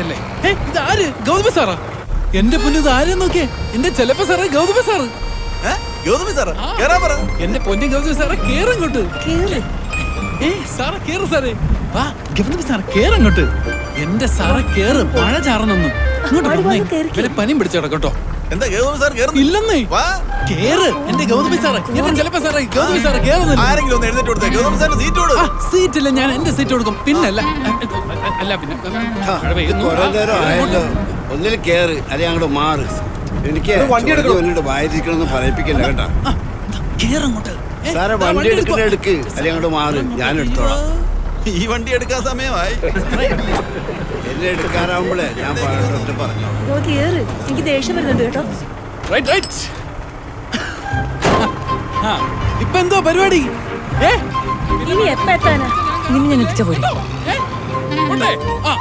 ഇവിടെ ഏ ഇത് ആര് ഗൗതമ സാറാ? എന്റെ പൊന്നു ഇത് ആരെന്ന് നോക്കിയേ? എന്റെ ചെലപ്പ സാറേ ഗൗതമ സാറ്. ഗൗതമ സാറേ കേറാൻ പറ. എന്റെ പൊന്നു ഗൗതമ സാറേ കേറങ്ങോട്ട് ഏ സാറേ കേറ് സാറേ. വാ ഗൗതമ കേറങ്ങോട്ട് എന്റെ സാറ കേറ്. മഴ ചാറണമെന്ന്. ഇങ്ങോട്ട് പനിയും പിടിച്ചു കിടക്കട്ടോ. എന്താ ഗൗതമി സാർ കേറുന്നു ഇല്ലെന്നേ. വാ. കേറ്. എന്റെ ഗൗതമി സാറേ എന്റെ ചെലപ്പ സാറേ ഗൗതമി സാറേ കേറുന്നില്ല. ആരെങ്കിലും ഒന്ന് എഴുന്നേറ്റ് കൊടുത്തേ. ഗൗതമി സാറിന് സീറ്റ് കൊടു ആ സീറ്റില്ല ഞാൻ എന്റെ സീറ്റ് കൊടുക്കും. പിന്നല്ല. അല്ല പിന്നെ മഴ പെയ്യുന്നു. കുറെ നേരം ആയല്ലോ. ഒന്നിൽ കേറ് അല്ലെങ്കിൽ അങ്ങോട്ട് മാറ്. എനിക്ക് എന്നോട് വായിരിക്കണമെന്ന് പറയിപ്പിക്കല്ല കേട്ടാ. ആ, കേറങ്ങോട്ട് ഏ, സാറെ ദാ വണ്ടി എടുക്കണ എടുക്ക്. അല്ലെങ്കിൽ അങ്ങോട്ട് മാറ്. ഞാൻ എടുത്തോളാം. ഈ വണ്ടി എടുക്കാൻ സമയമായി. എന്നെ ഞാൻ പറഞ്ഞു? എനിക്ക് ദേഷ്യം വരുന്നുണ്ട് കേട്ടോ. Right, right. ആ, ഇപ്പൊ എന്തോ പരിപാടി? ഏ? ഇനി എപ്പ എത്താനാ? നിന്നെ ഞാൻ എത്തിച്ച പോലെ ഏ? പോട്ടെ? ആ.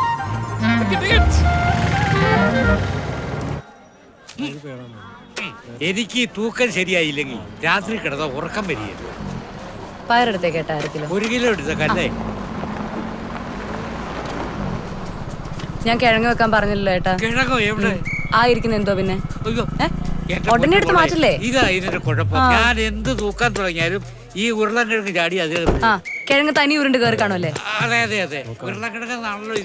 Ticket, ticket. എനിക്ക് ഈ തൂക്കം ശരിയായില്ലെങ്കിൽ രാത്രി കിടന്ന ഉറക്കം വരികയല്ലോ. പയറെടുത്തേ കേട്ടാ അര ഒരു കിലോ എടുത്തേക്കല്ലേ ഞാൻ കിഴങ്ങ് വെക്കാൻ പറഞ്ഞല്ലോ ഏട്ടാ. കിഴങ്ങോ എവിടെ? ആ ഇരിക്കുന്ന എന്തോ പിന്നെ? ഉടനെ എടുത്ത് മാറ്റില്ലേ? ഇതാ ഇതിന്റെ കുഴപ്പം. ഞാൻ എന്ത് തൂക്കാൻ തുടങ്ങിയാലും ഈ ഉരുളക്കിഴങ്ങ് ചാടി അത് ആ കിഴങ്ങ് തനി ഉരുണ്ട് കയറി കാണുമല്ലേ അതെ അതെ അതെ.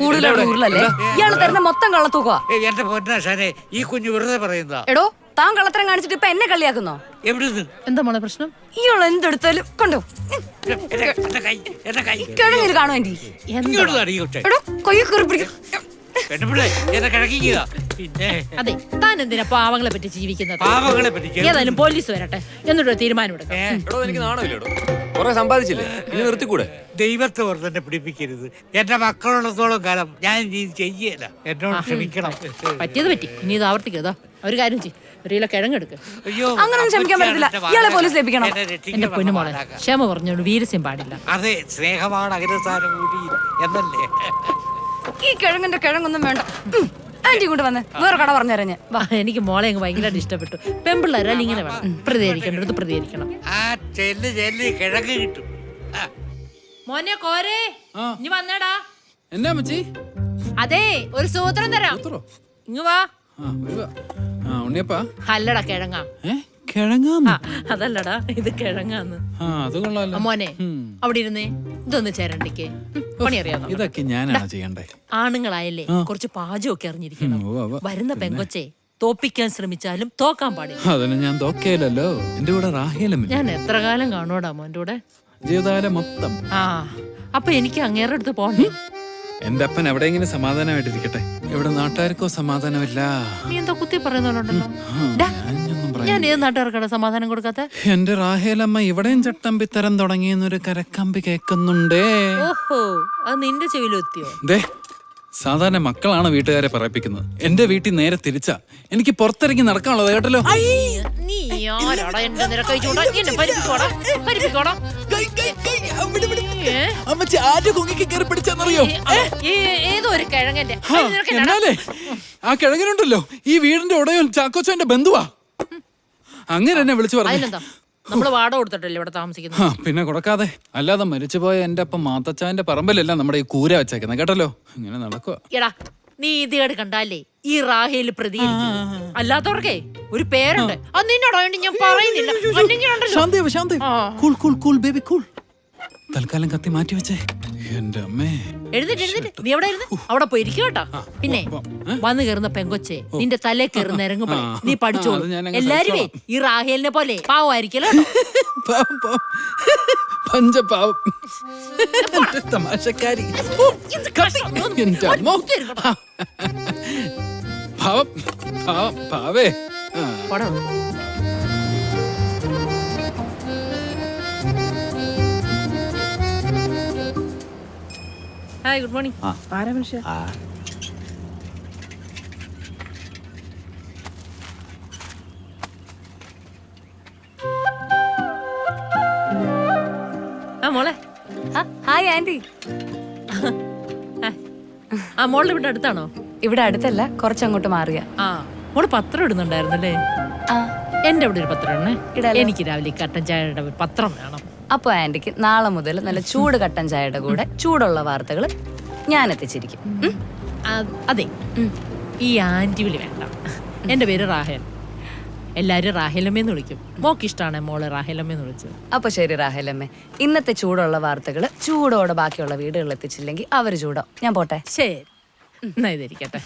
കൂടുതലുള്ള ഉരുളല്ലേ? ഇയാൾ തരുന്ന മൊത്തം കള്ളത്തൂക്കുക എന്റെ പൊന്നാശാനെ ഈ കുഞ്ഞു വെറുതെ പറയുന്നതാ. എടോ താൻ കള്ളത്തരം കാണിച്ചിട്ട് ഇപ്പൊ എന്നെ കളിയാക്കുന്നോ എവിടുന്ന്? എന്താ മോളെ പ്രശ്നം? ഇയാൾ എന്തെടുത്താലും കണ്ടോ? കിഴങ്ങിൽ കാണോ എന്റെ എടോ കൊയ്യ കയറി പിടിക്കും. എന്നെ കിഴക്കിക്കുക. പിന്നെ. അതെ താൻ എന്തിനാ പാവങ്ങളെ പറ്റി ജീവിക്കുന്നത്? പാവങ്ങളെ പറ്റി. ഏതായാലും പോലീസ് വരട്ടെ. എന്നിട്ടൊരു തീരുമാനം എടുക്കാം. ഏ, എടോ എനിക്ക് നാണമില്ലടോ. കുറെ സമ്പാദിച്ചില്ലേ? ഇനി നിർത്തിക്കൂടെ? ദൈവത്തെ ഓർത്ത് എന്നെ പിടിപ്പിക്കരുത്. എന്റെ മക്കളുള്ളത്തോളം കാലം ഞാൻ ഇനി ഇത് ചെയ്യല. എന്നോട് ക്ഷമിക്കണം. പറ്റിയത് പറ്റി. ഇനി ഇത് ഒരു കാര്യം ചെയ്യും. ഒരു കിലോ കിഴങ്ങെടുക്ക് അയ്യോ അങ്ങനൊന്നും ക്ഷമിക്കാൻ പറ്റത്തില്ല. ഇയാളെ ഏൽപ്പിക്കണം. എന്നെ എന്റെ പൊന്നുമോളെ. ക്ഷമ പറഞ്ഞോണ്ട് വീരസ്യം പാടില്ല. അതെ സ്നേഹമാണ് അഗ്രസാരം കൂടി എന്നല്ലേ? ഈ കിഴങ്ങിന്റെ കിഴങ്ങൊന്നും വേണ്ട. ആന്റി കൊണ്ട് വന്ന്. വേറെ കട പറഞ്ഞു ഞാൻ. വാ, എനിക്ക് മോളെ അങ്ങ് ഭയങ്കരമായിട്ട് ഇഷ്ടപ്പെട്ടു. പെമ്പിള്ളേരാൽ ഇങ്ങനെ വേണം. പ്രതികരിക്കേണ്ടത് പ്രതികരിക്കണം. ആ ചെല്ല് ചെല്ല് കിഴങ്ങ് കിട്ടും. മോനെ കോരേ. ആ. ഇനി വന്നേടാ. എന്നാ മച്ചി അതെ ഒരു സൂത്രം തരാം. ഉത്തരോ? ഇങ്ങ് വാ. ആ വരുവാ. ആ ഉണ്ണിയപ്പാ? അല്ലടാ കിഴങ്ങാ. ഏ? കിഴങ്ങാന്ന്. ആ, അതല്ലടാ ഇത് കിഴങ്ങാന്ന്. ആ അത് കൊള്ളാലോ. മോനെ അവിടെ ഇരുന്നേ ഇതൊന്ന് ചേരണ്ടിക്ക്. പണി അറിയാമോ ഇതൊക്കെ ഞാനാണ് ചെയ്യണ്ടേ? ആണുങ്ങളായല്ലേ കുറച്ച് പാചകമൊക്കെ അറിഞ്ഞിരിക്കണം. ഉം, ഉവ്വ് ഉവ്വ്. വരുന്ന പെങ്കൊച്ചെ തോപ്പിക്കാൻ ശ്രമിച്ചാലും തോക്കാൻ പാടില്ല. അതിന് ഞാൻ തോക്കയില്ലല്ലോ എന്റെ കൂടെ റാഹേലമില്ല ഞാൻ എത്ര കാലം കാണുവാടാ മോന്റെ കൂടെ? ജീവിതകാലം മൊത്തം. ആ അപ്പൊ എനിക്ക് അങ്ങേറെ അടുത്ത് പോകണ്ടേ എന്റെ അപ്പൻ എവിടെയെങ്കിലും സമാധാനമായിട്ടിരിക്കട്ടെ. ഇവിടെ നാട്ടുകാർക്കോ സമാധാനമില്ല. നീ എന്താ കുത്തി പറയുന്നുണ്ടല്ലോ ഞാൻ ഏത് നാട്ടുകാർക്കാണ് സമാധാനം കൊടുക്കാത്ത? എന്റെ റാഹേലമ്മ ഇവിടെയും ചട്ടമ്പി തരം തുടങ്ങിയെന്നൊരു കരക്കമ്പി കേൾക്കുന്നുണ്ടേ. ഓഹോ അത് നിന്റെ ചെവിയിലെത്തിയോ ദേ സാധാരണ മക്കളാണ് വീട്ടുകാരെ പറയിപ്പിക്കുന്നത്. എന്റെ വീട്ടിൽ നേരെ തിരിച്ചാ. എനിക്ക് പുറത്തിറങ്ങി നടക്കാനുള്ളത് കേട്ടല്ലോ. നീ ആരാടാ എന്റെ നിരക്ക്? നീ എന്നെ പരിപ്പിക്കോടാ പരിപ്പിക്കോടാ? അമ്മച്ചി ആദ്യ കുങ്ങിക്ക് കയറി പിടിച്ചെന്നറിയോ? ഏതോ ഒരു കിഴങ്ങന്റെ. ആ, കിഴങ്ങനുണ്ടല്ലോ. ഈ വീടിന്റെ ഉടയൻ ചാക്കോച്ചന്റെ ബന്ധുവാ. അങ്ങനെ എന്നെ വിളിച്ചു പറഞ്ഞു. നമ്മൾ വാടക കൊടുത്തിട്ടല്ലേ ഇവിടെ താമസിക്കുന്നത്? ആ പിന്നെ കൊടുക്കാതെ. അല്ലാതെ മരിച്ചുപോയ എന്റെ അപ്പം മാത്തച്ചാന്റെ പറമ്പിലല്ല നമ്മുടെ ഈ കൂര വെച്ചേക്കുന്നത് കേട്ടല്ലോ? ഇങ്ങനെ നടക്കുക എടാ നീ ഇതേട് കണ്ടാലേ ഈ റാഹേൽ പ്രതി അല്ലാത്തവർക്കേ ഒരു പേരുണ്ട്. അത് നിന്നോടായോണ്ട് ഞാൻ പറയുന്നില്ല. അല്ലെങ്കിൽ ഉണ്ടല്ലോ. ശാന്തേവ് ശാന്തേവ് cool cool cool baby cool. തൽക്കാലം കത്തി മാറ്റി വെച്ചേ എന്റെ അമ്മേ. എഴുന്നേറ്റ് എഴുന്നേറ്റ്. നീ എവിടെ ഇരുന്ന്? അവിടെ പോയി ഇരിക്കും കേട്ടോ പിന്നെ വന്നു കയറുന്ന പെങ്കൊച്ചെ നിന്റെ തലേ കയറുന്ന ഇറങ്ങുമ്പോ. നീ പഠിച്ചോളൂ. എല്ലാരും എല്ലാരുമേ ഈ റാഹേലിനെ പോലെ പാവമായിരിക്കല്ലോ കേട്ടോ. പാവം, പാവം. പഞ്ചപാവം. തമാശക്കാരി. എന്റെ അമ്മോ. പാവം പാവം പാവേ. ഹായ് ഗുഡ് മോർണിംഗ് ആ. മോളെ. ആ, ഹായ് ആന്റി. ആ മോളുടെ ഇവിടെ അടുത്താണോ? ഇവിടെ അടുത്തല്ല കുറച്ചങ്ങോട്ട് മാറിയ. ആ മോൾ പത്രം ഇടുന്നുണ്ടായിരുന്നല്ലേ? ആ. എന്റെ അവിടെ ഒരു പത്രം ഇടണേ. ഇടാലോ. എനിക്ക് രാവിലെ ഈ കട്ടൻ ചായയുടെ ഒരു പത്രം വേണം. അപ്പൊ ആന്റിക്ക് നാളെ മുതൽ നല്ല ചൂട് കട്ടൻ ചായയുടെ കൂടെ ചൂടുള്ള വാർത്തകൾ ഞാൻ എത്തിച്ചിരിക്കും. ഉം? അതെ. ഈ ആന്റി വിളി വേണ്ട. എന്റെ പേര് റാഹേൽ. എല്ലാരും റാഹേലമ്മേന്ന് വിളിക്കും. മോക്ക് ഇഷ്ടമാണ് മോളെ റാഹേലമ്മേന്ന് വിളിച്ചത്. അപ്പോൾ ശരി റാഹേലമ്മേ. ഇന്നത്തെ ചൂടുള്ള വാർത്തകൾ ചൂടോടെ ബാക്കിയുള്ള വീടുകളിൽ എത്തിച്ചില്ലെങ്കിൽ അവർ ചൂടോ. ഞാൻ പോട്ടെ. ശരി. എന്നാ ഇതിരിക്കട്ടെ.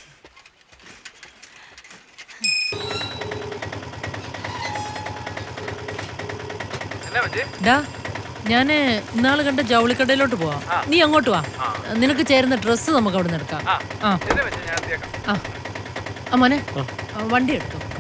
ഡാ ഞാൻ ഇന്നാൾ കണ്ട ജൗളിക്കടയിലോട്ട് പോവാം. നീ അങ്ങോട്ട് വാ. നിനക്ക് ചേരുന്ന ഡ്രസ്സ് നമുക്ക് അവിടെ നിന്ന് എടുക്കാം. ആ. ആ. ആ. മോനെ. ആ, വണ്ടി എടുത്തു.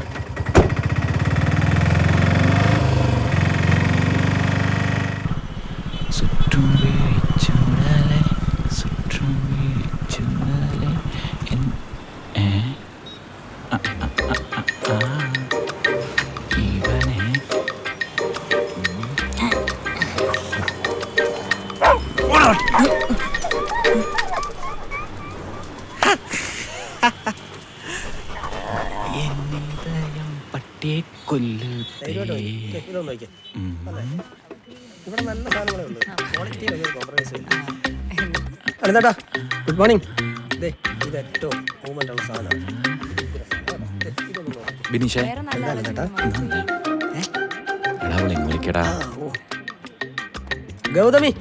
അനന്തേട്ടാ ഗുഡ് മോർണിംഗ് ദേ ഇത് ഏറ്റവും മൂവ്മെന്റ് ഉള്ള സാധനം. ബിനിഷേ. എന്താ അനന്തേട്ടാ എടാ അവളെ വിളിക്കടാ. ഗൗതമി.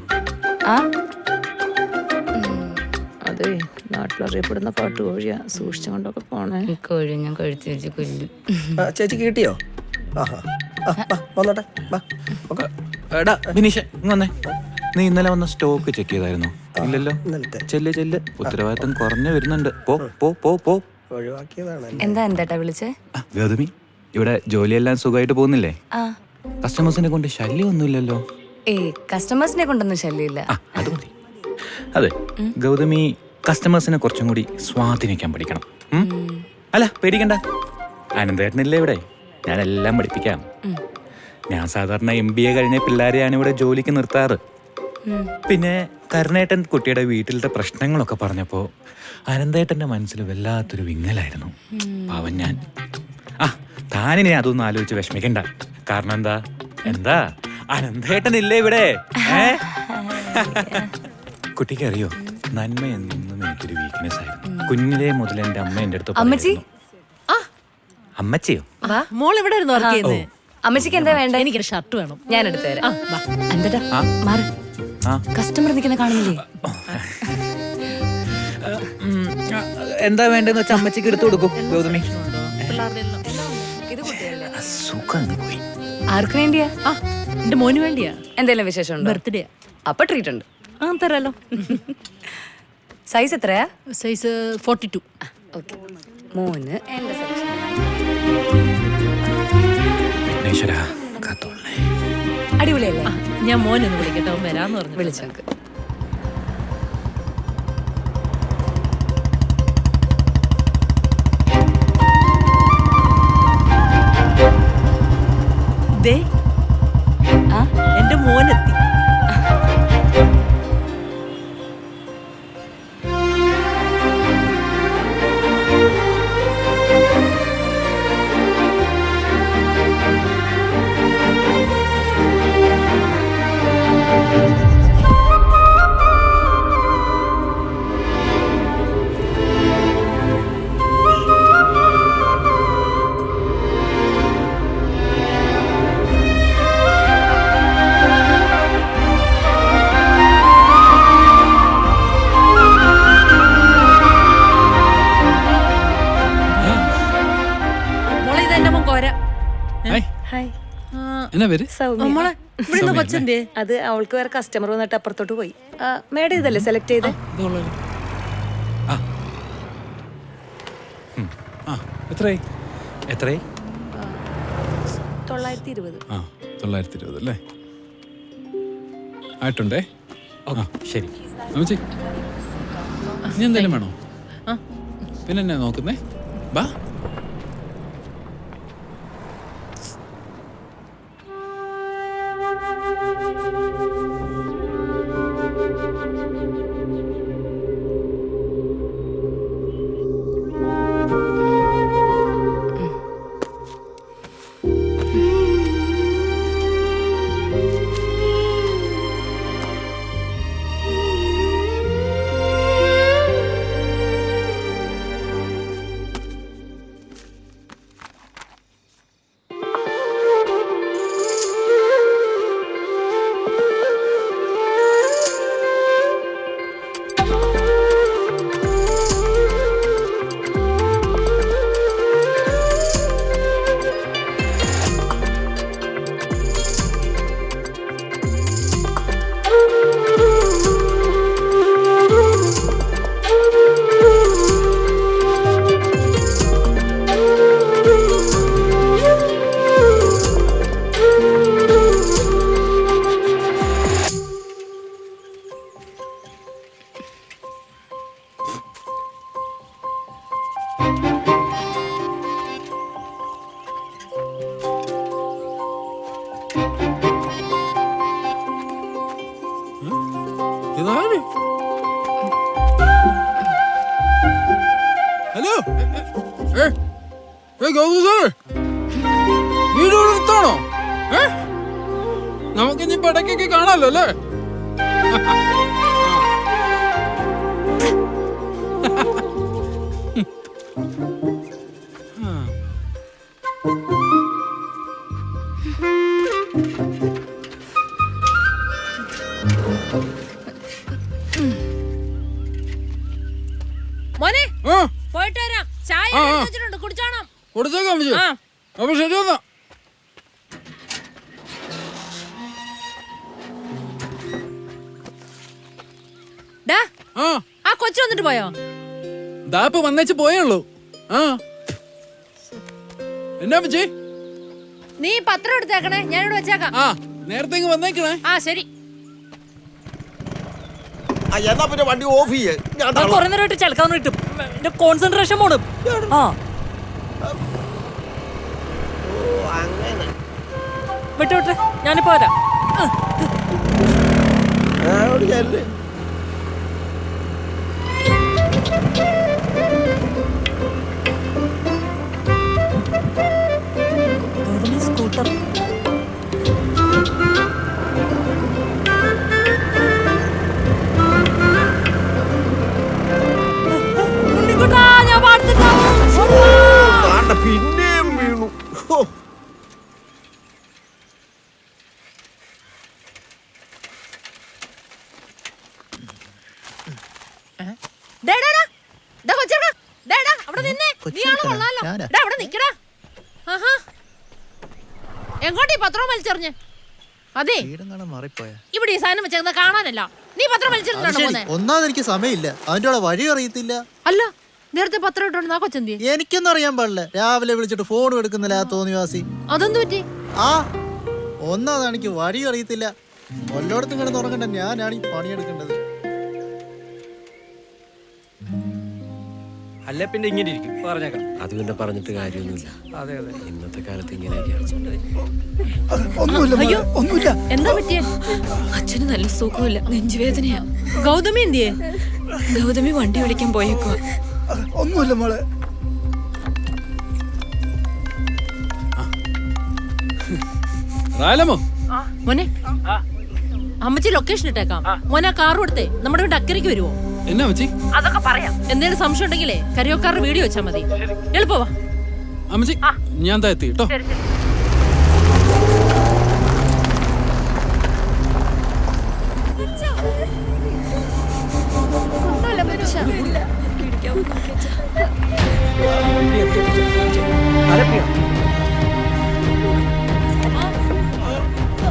ആ? അതെ നാട്ടിലറിയപ്പെടുന്ന കാട്ടുകോഴിയാ സൂക്ഷിച്ചുകൊണ്ടൊക്കെ പോണേ. കോഴി ഞാൻ കഴിച്ചു വെച്ച് കൊല്ലു. ചേച്ചി ചേച്ചിക്ക് കിട്ടിയോ? ആഹാ. ആ, വാ, വന്നോട്ടെ. വാ. ഓക്കെ. എടാ ബിനീഷ് ഇങ്ങ് വന്നേ. നീ ഇന്നലെ വന്ന സ്റ്റോക്ക് ചെക്ക് ചെയ്തായിരുന്നോ? ഇല്ലല്ലോ ചെല്ല് ചെല്ല്. ഉത്തരവാദിത്തം കുറഞ്ഞു വരുന്നുണ്ട്. പോ പോ പോ പോ. ഒഴിവാക്കിയതാണ്. എന്താ എന്തേട്ടാ വിളിച്ചേ? ഗൗതമി ഇവിടെ ജോലിയെല്ലാം സുഖമായിട്ട് പോകുന്നില്ലേ? കസ്റ്റമേഴ്സിനെ കൊണ്ട് ശല്യമൊന്നുമില്ലല്ലോ. ഏയ് കസ്റ്റമേഴ്സിനെ കൊണ്ടൊന്നും ശല്യമില്ല. അത് മതി. അതെ ഗൗതമി കസ്റ്റമേഴ്സിനെ കുറച്ചും കൂടി സ്വാധീനിക്കാൻ പഠിക്കണം? അല്ല പേടിക്കണ്ട. അനന്തേട്ടനില്ലേ ഇവിടെ? ഞാനെല്ലാം പഠിപ്പിക്കാം. ഞാൻ സാധാരണ എം ബി എ കഴിഞ്ഞ പിള്ളേരെയാണ് ഇവിടെ ജോലിക്ക് നിർത്താറ്. പിന്നെ കരുണേട്ടൻ കുട്ടിയുടെ വീട്ടിലത്തെ പ്രശ്നങ്ങളൊക്കെ പറഞ്ഞപ്പോ അനന്തേട്ടന്റെ മനസ്സിൽ വല്ലാത്തൊരു വിങ്ങലായിരുന്നു. പാവൻ ഞാൻ. ആ താനിനെ അതൊന്നും ആലോചിച്ച് വിഷമിക്കണ്ട. കാരണം എന്താ? എന്താ? അനന്തേട്ടൻ ഇല്ലേ ഇവിടെ? കുട്ടിക്ക് അറിയോ നന്മ എന്നും എനിക്കൊരു വീക്ക്നെസ് ആയിരുന്നു. കുഞ്ഞിലെ മുതൽ എന്റെ അമ്മ എന്റെ അടുത്ത് അമ്മച്ചി? അമ്മച്ചിയോ? മോൾ ഇവിടെ ഇരുന്ന് വർക്ക് ചെയ്യുന്നേ? അമ്മച്ചിക്ക് എന്താ വേണ്ട? എനിക്കൊരു ഷർട്ട് വേണം. ഞാൻ എടുത്തു തരാം. ആ, കസ്റ്റമർ നിൽക്കുന്ന കാണുന്നില്ലേ? എന്താ വേണ്ടെന്ന് വെച്ചാൽ അമ്മച്ചിക്ക് എടുത്തു കൊടുക്കും ഗൗതമി. സുഖം പോയി. ആർക്ക് വേണ്ടിയാ? ആ എന്റെ മോന് വേണ്ടിയാ. എന്തെങ്കിലും വിശേഷം ഉണ്ടോ ബർത്ത്ഡേ അപ്പൊ ട്രീറ്റ് ഉണ്ട്. ആ തരാലോ. സൈസ് എത്രയാ? സൈസ് ഫോർട്ടി ടു ഓക്കെ മൂന്ന് എന്റെ സെലക്ഷൻ അടിപൊളിയല്ലേ? ഞാൻ മോനൊന്ന് വിളിക്കട്ടെ അവൻ വരാന്ന് പറഞ്ഞു വിളിച്ചോക്ക് ദേ ആ? എന്റെ മോനെത്തി. എന്നാ പേര്? ഇവിടുന്ന് കൊച്ചന്റെ അത് അവൾക്ക് വേറെ കസ്റ്റമർ വന്നിട്ട് അപ്പുറത്തോട്ട് പോയി. മേഡം ഇതല്ലേ സെലക്ട് ചെയ്ത്? എത്രയായി എത്രേ തൊള്ളായിരത്തി ഇരുപത് ആ തൊള്ളായിരത്തി ഇരുപത് അല്ലേ? ആയിട്ടുണ്ടേ? ഓക്കെ ശരി. നീ എന്തെങ്കിലും വേണോ? ആ. പിന്നെ നോക്കുന്നേ? ബാ. ഇതാര് ഹലോ ഏ ഏ ഗൗതം സാർ വീട് ഇവിടെ നമുക്ക് ഇനി ഇടയ്ക്കൊക്കെ കാണാമല്ലോ അല്ലേ മോനെ ആ. പോയിട്ട് വരാം. ചായ ആ, ആ. എടുത്ത് വെച്ചിട്ടുണ്ട്. കുടിച്ചോണം. കൊടുത്തേക്കാം ആ. അപ്പൊ ശരി എന്നാ. ഡാ ആ. ആ കൊച്ചു വന്നിട്ട് പോയോ? ദാ ഇപ്പൊ വന്നേച്ച് പോയേ ഉള്ളൂ. ആ. എന്നാ നീ പത്രം എടുത്തേക്കണേ. ഞാനിവിടെ വെച്ചേക്കാം. ആ നേരത്തെ ഇങ്ങ് വന്നേക്കണേ. ആ ശരി. ആ, എന്നാ പിന്നെ വണ്ടി ഓഫ് ചെയ്യേ. ഞാൻ തള്ളാം. കുറെ നേരമായിട്ട് ചിലക്കാൻ കിട്ടും എന്റെ കോൺസെൻട്രേഷൻ പോണ്. ആ. ഓ, അങ്ങനെ. വിട്ടു വിട്ടെ. ഞാനിപ്പോ വരാം. ഒരു ചെല്ല്. സ്കൂട്ടർ കൊള്ളാലോ. എടാ അവിടെ നിക്കടാ. ആഹാ. എങ്ങോട്ടീ പത്രം വലിച്ചെറിഞ്ഞ്? അതെ ഇവിടെ ഈ സാധനം വെച്ചേക്കുന്ന കാണാനല്ല. നീ പത്രം വലിച്ചെറിഞ്ഞാണോ പോന്നെ? ഒന്നാമത് എനിക്ക് സമയമില്ല. അവന്റെ കൂടെ വഴി അറിയത്തില്ല. അല്ല നേരത്തെ പത്രം ഇട്ടോണ്ട് എനിക്കൊന്നും അറിയാൻ പാടില്ല. രാവിലെ വിളിച്ചിട്ട് ഫോൺ എടുക്കുന്നില്ല ആ തോന്നിവാസി. അതൊന്നും പറ്റി? ആ ഒന്നാമത് എനിക്ക് വഴി അറിയത്തില്ല. വല്ലോടത്തും കിടന്ന് ഉറങ്ങണ്ട. ഞാനാണ് ഈ പണിയെടുക്കേണ്ടത്. അല്ല പിന്നെ ഇങ്ങനെ ഇരിക്കും. പറഞ്ഞേക്കാം. അത് പിന്നെ പറഞ്ഞിട്ട് കാര്യമൊന്നുമില്ല. അതെ അതെ. ഇന്നത്തെ കാലത്ത് ഇങ്ങനെയൊക്കെയാണ് ഒന്നുമില്ല എന്താ പറ്റിയ? അച്ഛന് നല്ല സുഖമില്ല നെഞ്ചുവേദനയാ. ഗൗതമി എന്തിയേ? ഗൗതമി വണ്ടി വിളിക്കാൻ പോയേക്കോ ഒന്നുമില്ല മോളെ. മോനെ. അമ്മച്ചി ലൊക്കേഷൻ ഇട്ടേക്കാം. മോനെ ആ കാർ കൊടുത്തേ. നമ്മുടെ വീട് അക്കരയ്ക്ക് വരുവോ? എന്നാ വെച്ചി അതൊക്കെ പറയാം. എന്തെങ്കിലും സംശയം ഉണ്ടെങ്കിലേ കരിയോക്കാരുടെ വീഡിയോ വെച്ചാൽ മതി. എളുപ്പവാ അമ്മച്ചി ഞാൻ എത്തി കേട്ടോ.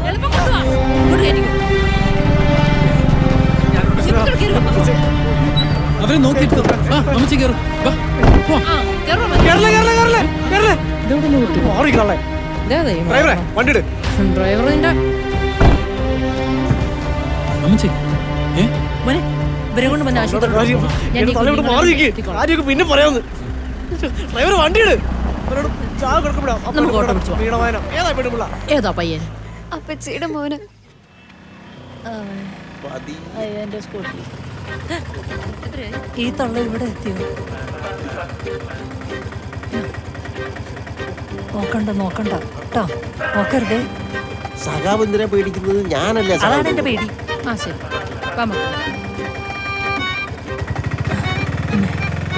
എളുപ്പം കൊണ്ടുവാ. ഇങ്ങോട്ട് കയറ്റിക്കോ. അവരെ നോക്കിയിട്ട് ആ അമ്മച്ചി. കയറും. ഡ്രൈവറിന്റെ അമ്മച്ചി ഏ? ഇവരെ കൊണ്ട് വന്ന ആശുപത്രി പിന്നെ പറയാന്ന് ഡ്രൈവർ വണ്ടിയിട്. ഏതാ പയ്യൻ? അപ്പച്ചിയുടെ മോന്. ഈ തള്ള ഇവിടെ എത്തിയോ? നോക്കണ്ട നോക്കണ്ട. കേട്ടോ നോക്കരുതേ. സഖാവ് എന്തിനാ പേടിക്കുന്നത്? ഞാനല്ല അതാണ് എന്റെ പേടി. ആ ശരി.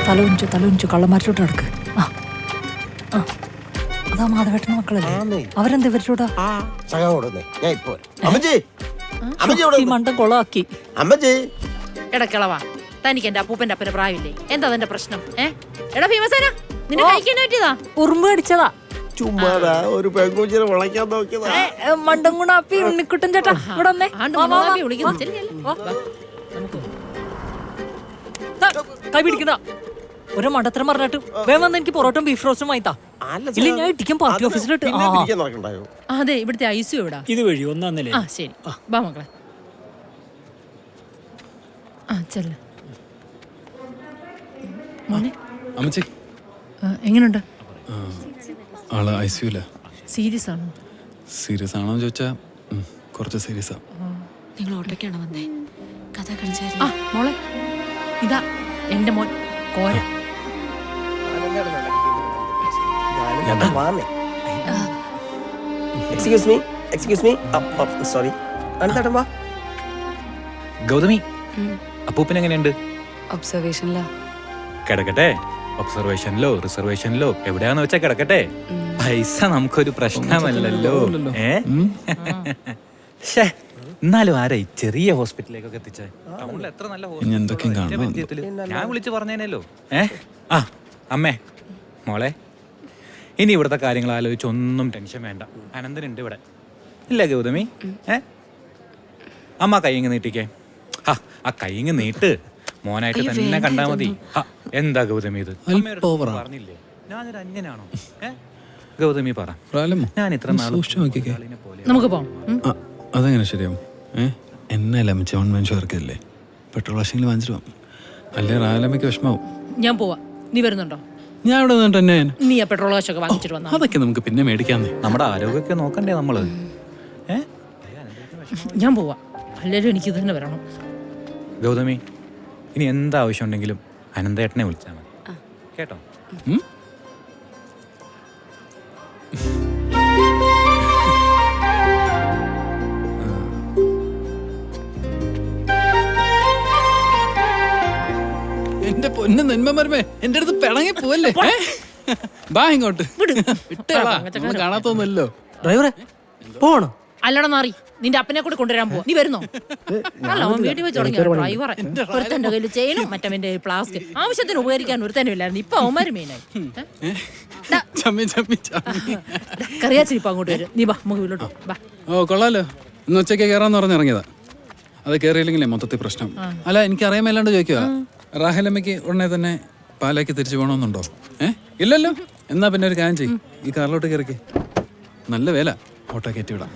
തല ഉഞ്ചു തല ഉഞ്ചു കള്ളന്മാരോട്ട് നടക്ക്. ആ ആ. അതാ മാധവേട്ടൻ മക്കളല്ലേ? അവരെന്താ ആ സഖാവ് ഞാൻ ഇപ്പോ. അമ്മച്ചി അമ്മച്ചി ഇവിടെ ഈ മണ്ടം കൊളാക്കി. അമ്മച്ചി. എടാ കിളവാ തനിക്ക് എന്റെ അപ്പൂപ്പന്റെ അപ്പന്റെ പ്രായമില്ലേ? എന്താ അതിന്റെ പ്രശ്നം? ഏ? എടാ ഭീമസേന നിന്റെ കഴിക്കാൻ പറ്റിയതാ? ഉറുമ്പ് അടിച്ചതാ ചുമ്മാതാ ഒരു പെൺകുച്ചിനെ വിളയ്ക്കാൻ നോക്കിയതാ. മണ്ടം ഉണ്ണിക്കുട്ടൻ ചേട്ടാ ഇവിടെ വന്നേ. ആണ്ട് വാ, വാ, വാ. മുളകാപ്പി വിളിക്കുന്നു. ചെല്ല്, ചെല്ല്. വാ. ത- കൈ പിടിക്കണ്ട ഒരു മണ്ടത്തരം പറഞ്ഞിട്ട് വേഗം വന്ന് എനിക്ക് പൊറോട്ടും ബീഫ് റോസ്റ്റും വാങ്ങിത്താ. അല്ല ഇല്ല ഞാൻ ഇട്ടിക്കും പാർട്ടി ഓഫീസിലോട്ട് ആ നടക്കണ്ടായോ ആ, അതെ ഇവിടുത്തെ ഐസു എവിടാ? ഇത് വഴി ഒന്നാം നില ആ ശരി. വാ മക്കളെ. ആ ചെല്ല്. മോനെ. അമ്മച്ചി. ആ, എങ്ങനുണ്ട്? ആൾ ഐ സിയുല സീരിയസ് ആണോ? സീരിയസ് ആണോ ചോദിച്ചാ ഉം, കുറച്ച് സീരിയസാ നിങ്ങൾ ഓട്ടോക്കാണ് വന്നേ? കഥ ആ മോളെ. ഇതാ എന്റെ മോൻ. Kora. Excuse me excuse me sorry അനന്തേട്ടൻ വാ. ഗൗതമി അപ്പൂപ്പൻ എങ്ങനെയുണ്ട്? ഒബ്സർവേഷനിലാ കിടക്കട്ടെ. ഒബ്സർവേഷനിലോ റിസർവേഷനിലോ എവിടെയാന്ന് വെച്ചാ കിടക്കട്ടെ. പൈസ നമുക്കൊരു പ്രശ്നമല്ലല്ലോ. ഏ? ശ്ശേ, എന്നാലും ആരാ ചെറിയ ഹോസ്പിറ്റലിലേക്കൊക്കെ എത്തിച്ചേ? ടൗണിൽ എത്ര നല്ല ഹോസ്പിറ്റൽ ഞാൻ വിളിച്ചു പറഞ്ഞേനല്ലോ ഏ? ആ അമ്മേ. മോളെ. ഇനി ഇവിടുത്തെ കാര്യങ്ങൾ ആലോചിച്ച് ഒന്നും ടെൻഷൻ വേണ്ട. അനന്തനുണ്ട് ഇവിടെ. ഇല്ല ഗൗതമി? ഏ? അമ്മ കൈങ്ങ് നീട്ടിക്കേ. ആ ആ കൈങ്ങ് നീട്ട്. മോനായിട്ട് തന്നെ കണ്ടാ മതി. എന്താ ഗൗതമി ഇത്? അമ്മയോട് ഓവറാ. പറഞ്ഞില്ലേ? ഞാനൊരു അന്യനാണോ? ഏ? ഗൗതമി പറ. റാലമ്മോ, ഞാൻ ഇത്ര നാൾ സൂക്ഷിച്ച് നോക്കിക്കേ. നമുക്ക് പോവാം. ഉം. ആ, അതെങ്ങനെ ശരിയാവും? ഏ? എന്നല്ല അമ്മച്ചി വൺ മാൻ ഷോർക്കല്ലേ പെട്രോൾ വാഷിങ്ങിൽ വാങ്ങിച്ചിട്ട് പോവാം അല്ലേ റാലമ്മയ്ക്ക് വിഷമാവും. ഞാൻ പോവാ. നീ വരുന്നുണ്ടോ? ഞാൻ ഇവിടെ നിന്നിട്ട് എന്നെ നീ ആ പെട്രോൾ കാശൊക്കെ വാങ്ങിച്ചിട്ട് വന്നാ? അതൊക്കെ നമുക്ക് പിന്നെ മേടിക്കാന്നേ. നമ്മുടെ ആരോഗ്യമൊക്കെ നോക്കണ്ടേ നമ്മൾ? ഏ? ഞാൻ പോവാ. അല്ലേലും എനിക്ക് ഇത് തന്നെ വരണം. ഗൗതമി ഇനി എന്താവശ്യം ഉണ്ടെങ്കിലും അനന്തേട്ടനെ വിളിച്ചാൽ മതി. കേട്ടോ? പൊന്ന് നന്മമരമേ എന്റെ അടുത്ത് പിണങ്ങി പോവല്ലേ? ബാ ഇങ്ങോട്ട്. നമ്മൾ കാണാത്തൊന്നുമല്ലോ ഡ്രൈവറെ പോണോ? അല്ലടാ മാറി. നിന്റെ അപ്പനെ കൂടെ കൊണ്ടുവരാൻ പോ നീ വരുന്നോ? അല്ല അവൻ വീട്ടിൽ വെച്ച് തുടങ്ങിയ ഡ്രൈവറെ. ഒരുത്തന്റെ കയ്യിൽ ചെയിനും മറ്റവന്റെ ഫ്ലാസ്ക്. ആവശ്യത്തിന് ഉപകരിക്കാൻ ഒരുത്തനും ഇല്ലായിരുന്നു. ഇപ്പൊ അവന്മാര് മെയിനായി. കറിയാച്ചി ചമ്മി ചമ്മി കറിയാച്ചിരി ഇപ്പൊ അങ്ങോട്ട് വരും. നീ ബാ നമുക്ക് വീട്ടിലോട്ട്. ബാ ഓ കൊള്ളാലോ. ഇന്ന് ഉച്ചയ്ക്ക് കയറാന്ന് പറഞ്ഞിറങ്ങിയതാ അത് കയറിയില്ലെങ്കിലേ മൊത്തത്തിൽ പ്രശ്നം. അല്ല എനിക്ക് അറിയാൻ മേലാണ്ട് ചോദിക്കുക റാഹലമ്മയ്ക്ക് ഉടനെ തന്നെ പാലാക്കി തിരിച്ചു പോകണമെന്നുണ്ടോ? ഏ? ഇല്ലല്ലോ. എന്നാ പിന്നെ ഒരു കാര്യം ചെയ്യും. ഈ കാറിലോട്ട് കയറിക്കേ. നല്ല വേല. ഓട്ടോ കയറ്റി വിടാം.